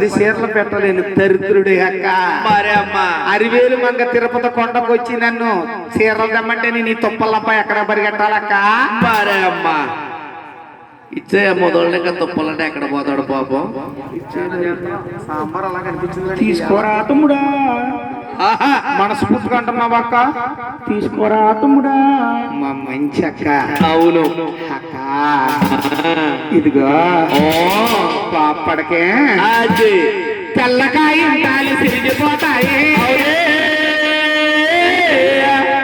పది చీరలు పెట్టలేను. దరిద్రుడి అక్క. మరే అమ్మా. అరివేలు మంగ తిరుపతి కొండకు వచ్చి నన్ను చీరలు తెమ్మంటే నీ తొప్పలప్ప ఎక్కడ పరిగెట్టాలక్క? మరే అమ్మా. ఇచ్చే మొదలు ఇంకా తుప్పలంటే ఎక్కడ పోతాడు పాపం? తీసుకోరా తమ్ముడా. ఆహా. మనస్ఫూర్తిగా అంటున్నావా అక్క? తీసుకోరా తమ్ముడా. మా మంచి అక్క. అవును. అక్క. ఇదిగో. అది. తెల్లకాయ ఉండాలి సిరిగిపోతాయి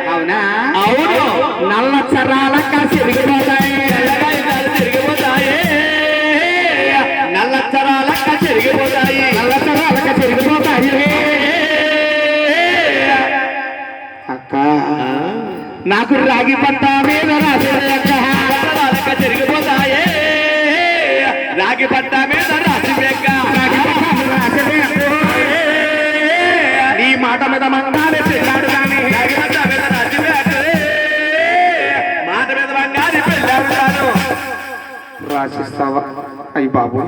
అవునా. అవును? నల్ల చరాలక్క సిరిగిపోతాయి తెల్లకాయలు తిరిగిపోతాయి నల్లచ్చరాలక్క తిరిగిపోతాయి నల్ల చరాలక్క సిరిగిపోతాయి అక్క నాకు రాగి పట్ట మీద రాసి తిరిగిపోతాయి మాట మీద మంగాలి పిల్లాడు కానీ మాట మీద పెళ్ళాడు రాసిస్తావా? అయ్యి బాబు.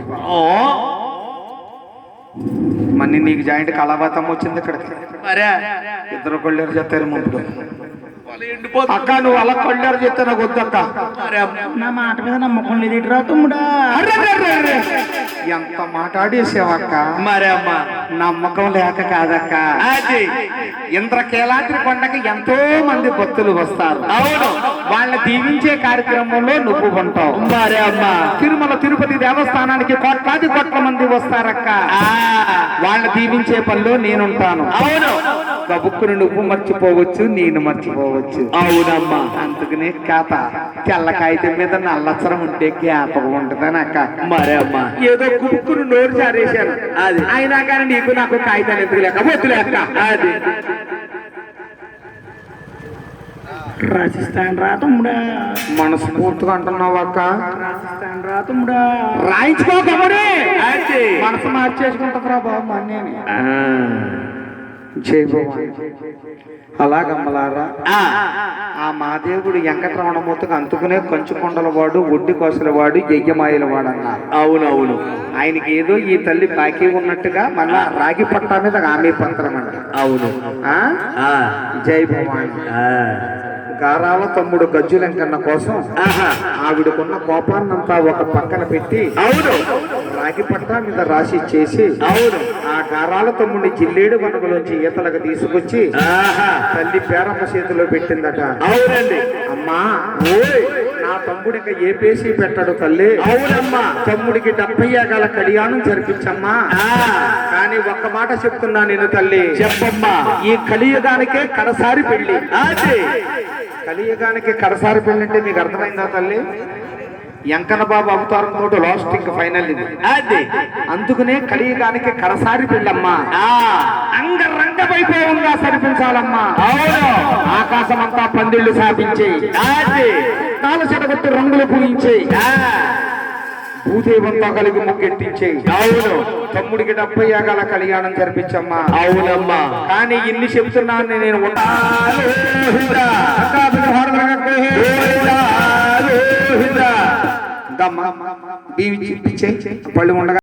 మన్ని నీకు జాయింట్ కళాబాతం వచ్చింది ఇక్కడికి. మరే. ఇద్దరు కొళ్ళేరు చెప్తారు ముందు. అక్క నువ్వు అలా కొళ్ళేరు చెప్తే నాకు వద్దక్క మరే అమ్మ. నా మాట మీద నమ్మకం లేదురా తమ్ముడా. అర్రర్రర్రర్ర. ఎంత మాట్లాడేసావక్క మరే అమ్మా. నమ్మకం లేక కాదక్క. ఇంద్రకీలాద్రి కొండకి ఎంతో మంది భక్తులు వస్తారు. అవును. వాళ్ళని దీవించే కార్యక్రమంలో నువ్వు ఉంటావు. మరే అమ్మా. తిరుమల తిరుపతి దేవస్థానానికి కోట్లాది కోట్ల మంది వస్తారక్క. ఆ, వాళ్ళని దీవించే పనిలో నేనుంటాను. అవును. గబుక్కును నువ్వు మర్చిపోవచ్చు నేను మర్చిపోవచ్చు. అవునమ్మా. అందుకనే కథ. తెల్ల కాగితం మీద నల్లచ్చరం ఉంటే జ్ఞాపకం ఉంటుందని అక్క మరే అమ్మా ఏదో కుక్కును నోరు జారేశాను. అది. అయినా కానీ నీకు నాకు కాగితాలు ఎందుకు లేక? వద్దులే అక్క. అది. రాసిస్తాను రా తమ్ముడా. మనస్ఫూర్తిగా అంటున్నావు అక్క. రాసిస్తాను రా తమ్ముడా. రాయించుకో. మనసు మార్చేసుకుంటుందిరా బాబు అన్నీ అలాగమ్మలారా ఆ, మాదేవుడు వెంకటరమణమూర్తికి అంతుకునే కంచుకొండల వాడు ఒడ్డి కోసల వాడు యజ్ఞమాయల వాడు అన్నారు అవునవును. ఆయనకి ఏదో ఈ తల్లి బాకీ ఉన్నట్టుగా మళ్ళా రాగి పట్టా మీద ఆమె పత్రం అంట. అవును. జై భవాని. గారాల తమ్ముడు గజ్జులంకన్న కోసం. ఆవిడకున్న కోపాన్నంతా ఒక పక్కన పెట్టి అవును. రాగి పట్టా మీద రాసి చేసి అవును. ఆ గారాల తమ్ముడిని జిల్లేడు గనుకలోంచి ఈతలకు తీసుకొచ్చి ఆహా. తల్లి పేరమ్మ చేతిలో పెట్టిందట. అవునండి. అమ్మా నా తమ్ముడికి ఏ పేసి పెట్టడు తల్లి. అవునమ్మా. తమ్ముడికి డెబ్బై గల కళ్యాణం జరిపించమ్మా. కానీ ఒక్క మాట చెప్తున్నా నేను తల్లి. చెప్పమ్మా. ఈ కలియుగానికే కడసారి పెళ్ళి అది. కలియుగానికి కడసారి పెళ్ళి అంటే మీకు అర్థమైందా తల్లి? ఎంకన్న బాబు అవతారం తోటి లాస్ట్ ఇంక ఫైనల్ ఇది. అది. అందుకనే కలియుగానికి కడసారి పెళ్ళమ్మా. ఆ, అంగరంగ వైభవంగా సరిపించాలమ్మా. అవును. ఆకాశం అంతా పందిళ్ళు అది. తాళ చెడగొట్టి రంగులు పూయించే. భూదేవంతా కలిగి ముగ్గెట్టించే అవును తమ్ముడికి డెబ్బై యాగాల కళ్యాణం జరిపించమ్మా. అవునమ్మా. కానీ ఇన్ని చెప్తున్నాను నేను బీవి చూపించే పళ్ళు ఉండగా